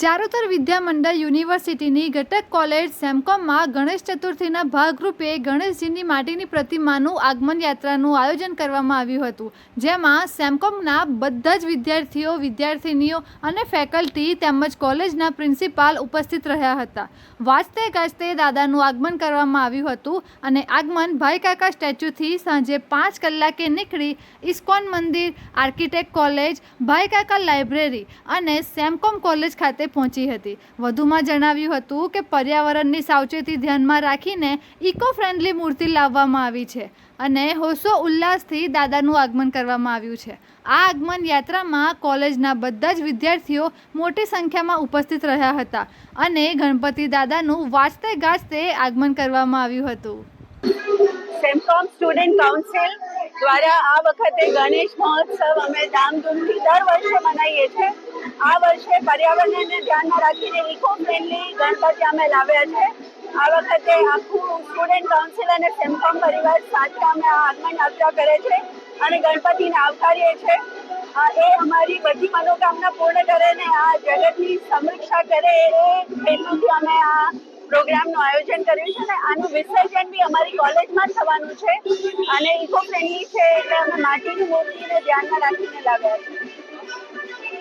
ચારુતર વિદ્યામંડળ યુનિવર્સિટીની ઘટક કોલેજ સેમકોમમાં ગણેશ ચતુર્થીના ભાગરૂપે ગણેશજીની માટીની પ્રતિમાનું આગમન યાત્રાનું આયોજન કરવામાં આવ્યું હતું, જેમાં સેમકોમના બધા જ વિદ્યાર્થીઓ, વિદ્યાર્થિનીઓ અને ફેકલ્ટી તેમજ કોલેજના પ્રિન્સિપાલ ઉપસ્થિત રહ્યા હતા. વાંચતે ગાજતે દાદાનું આગમન કરવામાં આવ્યું હતું અને આગમન ભાઈ કાકા સ્ટેચ્યુથી સાંજે પાંચ કલાકે નીકળી ઇસ્કોન મંદિર આર્કિટેક્ટ કોલેજ, ભાઈ કાકા લાઇબ્રેરી અને સેમકોમ કોલેજ ખાતે પહોંચી હતી. વધુમાં જણાવ્યું હતું કે પર્યાવરણની સાવચેતી ધ્યાનમાં રાખીને ઇકો ફ્રેન્ડલી મૂર્તિ લાવવામાં આવી છે અને હોસો ઉલ્લાસથી દાદાનું આગમન કરવામાં આવ્યું છે. આ આગમન યાત્રામાં કોલેજના બધા જ વિદ્યાર્થીઓ મોટી સંખ્યામાં ઉપસ્થિત રહ્યા હતા અને ગણપતિ દાદાનું વાંચતે ગાજતે આગમન કરવામાં આવ્યું હતું. સેમકોમ સ્ટુડન્ટ કાઉન્સિલ દ્વારા આ વખતે ગણેશ મહોત્સવ અમે ધામધૂમથી દર વર્ષે મનાવીએ પર્યાવરણને ધ્યાનમાં રાખીને ઇકો ફ્રેન્ડલી ગણપતિ અમે લાવ્યા છે. આ વખતે આખું સ્ટુડન્ટ કાઉન્સિલ અને સેમકોમ પરિવાર સાથે અમે આ આગમન યાત્રા કરે છે અને ગણપતિને આવકારીએ છીએ એ અમારી બધી મનોકામના પૂર્ણ કરે ને આ જગતની સમીક્ષા કરે એ હેતુથી અમે આ પ્રોગ્રામનું આયોજન કર્યું છે ને આનું વિસર્જન બી અમારી કોલેજમાં થવાનું છે. અને ઇકો ફ્રેન્ડલી છે એટલે અમે માટીની મૂર્તિને ધ્યાનમાં રાખીને લાવ્યા છે.